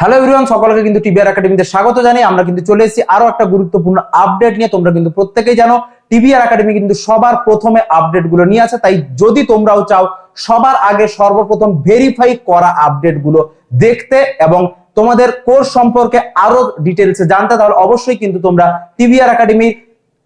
Hello everyone সকলকে কিন্তু TBR একাডেমিতে স্বাগত জানাই। আমরা কিন্তু চলে এসেছি আরও একটা গুরুত্বপূর্ণ আপডেট নিয়ে। তোমরা কিন্তু প্রত্যেকেই জানো টিবিআর একাডেমি কিন্তু সবার প্রথমে আপডেটগুলো নিয়ে আছে। তাই যদি তোমরাও চাও সবার আগে সর্বপ্রথম ভেরিফাই করা আপডেটগুলো দেখতে এবং তোমাদের কোর্স সম্পর্কে আরও ডিটেলসে জানতে, তাহলে অবশ্যই কিন্তু তোমরা টিবিআর একাডেমির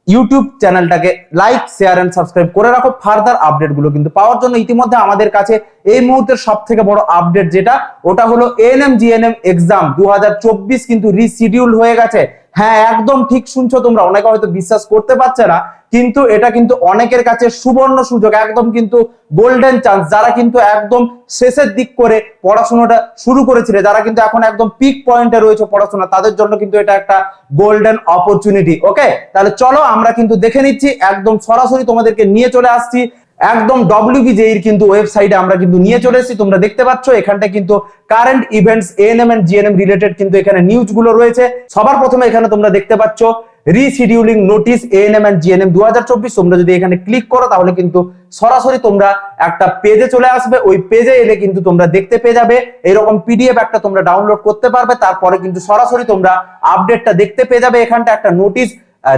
ইউটিউব চ্যানেলটাকে লাইক শেয়ার এন্ড সাবস্ক্রাইব করে রাখো। ফার্দার আপডেটগুলো কিন্তু পাওয়ার জন্য ইতিমধ্যে আমাদের কাছে এই মুহূর্তের সব থেকে বড় আপডেট যেটা, ওটা হলো NM G N M exam দু হাজার চব্বিশ কিন্তু রিশিডিউল হয়ে গেছে। হ্যাঁ একদম ঠিক শুনছো তোমরা। অনেকে হয়তো বিশ্বাস করতে পারছে না। কিন্তু এটা কিন্তু অনেকের কাছে সুবর্ণ সুযোগ, একদম কিন্তু গোল্ডেন চান্স যারা কিন্তু একদম শেষের দিক করে পড়াশোনাটা শুরু করেছিল, যারা কিন্তু এখন একদম পিক পয়েন্টে রয়েছে পড়াশোনা, তাদের জন্য কিন্তু এটা একটা গোল্ডেন অপরচুনিটি ওকে তাহলে চলো আমরা কিন্তু দেখে নিচ্ছি, একদম সরাসরি তোমাদেরকে নিয়ে চলে আসছি। একদম ডব্লিউবিজেইর কিন্তু ওয়েবসাইটে আমরা কিন্তু নিয়ে চলে এসেছি। তোমরা দেখতে পাচ্ছ এখানটা কিন্তু current events ANM and GNM related কিন্তু এখানে নিউজগুলো রয়েছে। সবার প্রথমে এখানে তোমরা দেখতে পাচ্ছ rescheduling notice ANM and GNM দু তোমরা যদি এখানে ক্লিক করো, তাহলে কিন্তু সরাসরি তোমরা একটা পেজে চলে আসবে। ওই পেজে এলে কিন্তু তোমরা দেখতে পেয়ে যাবে। এরকম পিডিএফ একটা তোমরা ডাউনলোড করতে পারবে। তারপরে কিন্তু সরাসরি তোমরা আপডেটটা দেখতে পেয়ে যাবে। এখানটা একটা নোটিশ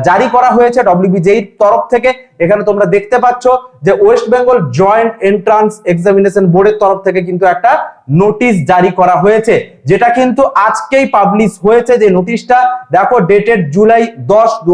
জারি করা হয়েছে ডব্লিউবিজেই তরফ থেকে। এখানে তোমরা দেখতে পাচ্ছ যে West Bengal joint entrance examination বোর্ডের তরফ থেকে কিন্তু একটা নোটিশ জারি করা হয়েছে, যেটা কিন্তু আজকেই পাবলিশ হয়েছে যে নোটিশটা দেখো ডেটেড জুলাই দশ দু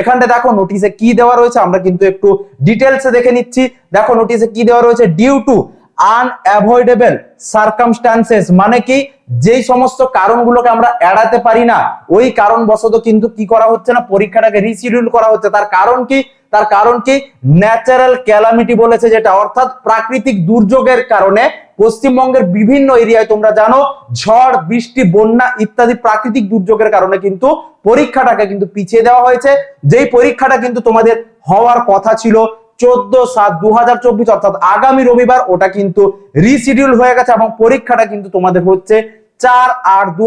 এখানটা দেখো নোটিশে কি দেওয়া রয়েছে, আমরা কিন্তু একটু ডিটেলসে দেখে নিচ্ছি। দেখো নোটিশে কি দেওয়া রয়েছে? ডিউ টু আনঅ্যাভয়েডেবল সার্কামস্টান্সেস মানে কি? যেই সমস্ত কারণগুলোকে আমরা এড়াতে পারি না, ওই কারণবশত কিন্তু কি করা হচ্ছে না? পরীক্ষাটাকে রিশিডিউল করা হচ্ছে। তার কারণ কি? তার কারণ কি? ন্যাচারাল ক্যালামিটি বলেছে যেটা। অর্থাৎ প্রাকৃতিক দুর্যোগের কারণে পশ্চিমবঙ্গের বিভিন্ন এরিয়ায় তোমরা জানো, ঝড়, বৃষ্টি, বন্যা ইত্যাদি প্রাকৃতিক দুর্যোগের কারণে কিন্তু পরীক্ষাটাকে কিন্তু পিছিয়ে দেওয়া হয়েছে। যেই পরীক্ষাটা কিন্তু তোমাদের হওয়ার কথা ছিল চোদ্দ সাত দু অর্থাৎ আগামী রবিবার ওটা কিন্তু রিশিডিউল হয়ে গেছে এবং পরীক্ষাটা কিন্তু তোমাদের হচ্ছে চার আট দু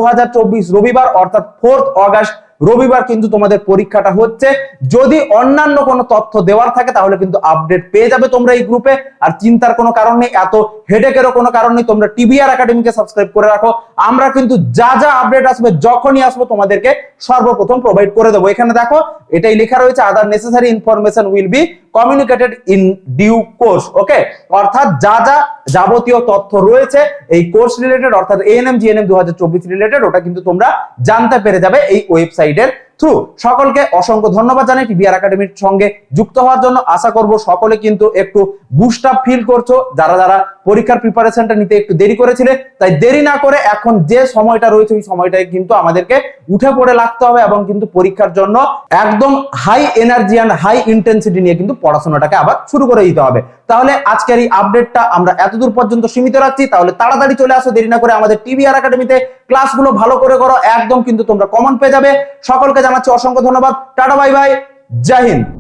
রবিবার, অর্থাৎ ফোর্থ অগাস্ট রবিবার কিন্তু তোমাদের পরীক্ষাটা হচ্ছে। যদি অন্যান্য কোনো তথ্য দেওয়ার থাকে, তাহলে কিন্তু আপডেট পেয়ে যাবে তোমরা এই গ্রুপে আর চিন্তার কোনো কারণ নেই, এত হেডেকেরও কোনো কারণ নেই, তোমরা টিভিআর একাডেমিকে সাবস্ক্রাইব করে রাখো। আমরা কিন্তু যা যা আপডেট আসবে, যখনই আসব তোমাদেরকে সর্বপ্রথম প্রোভাইড করে দেবো। এখানে দেখো, এটাই লেখা রয়েছে other necessary information will be communicated in due course okay অর্থাৎ যা যা যাবতীয় তথ্য রয়েছে, এই কোর্স রিলেটেড অর্থাৎ এএনএম জিএনএম দু রিলেটেড ওটা কিন্তু তোমরা জানতে পেরে যাবে এই ওয়েবসাইটের থ্রু। সকলকে অসংখ্য ধন্যবাদ জানাই টিবিআর একাডেমির সঙ্গে যুক্ত হওয়ার জন্য। আশা করব সকলে কিন্তু একটু বুস্ট আপ ফিল করছ। যারা যারা পরীক্ষার প্রিপারেশনটা নিতে একটু দেরি করেছিলে, তাই দেরি না করে এখন যে সময়টা রয়েছে, ওই সময়টায় কিন্তু আমাদেরকে উঠে পড়ে লাগতে হবে এবং কিন্তু পরীক্ষার জন্য একদম high energy and high intensity নিয়ে কিন্তু পড়াশোনাটাকে আবার শুরু করে দিতে হবে। তাহলে আজকের এই আপডেটটা আমরা এতদূর পর্যন্ত সীমিত রাখছি। তাহলে তাড়াতাড়ি চলে আসো, দেরি না করে আমাদের টিভি আর একাডেমিতে ক্লাসগুলো ভালো করে করো, একদম কিন্তু তোমরা কমন পেয়ে যাবে। সকলকে জানাচ্ছি অসংখ্য ধন্যবাদ। টাটা বাই বাই জয় হিন্দ।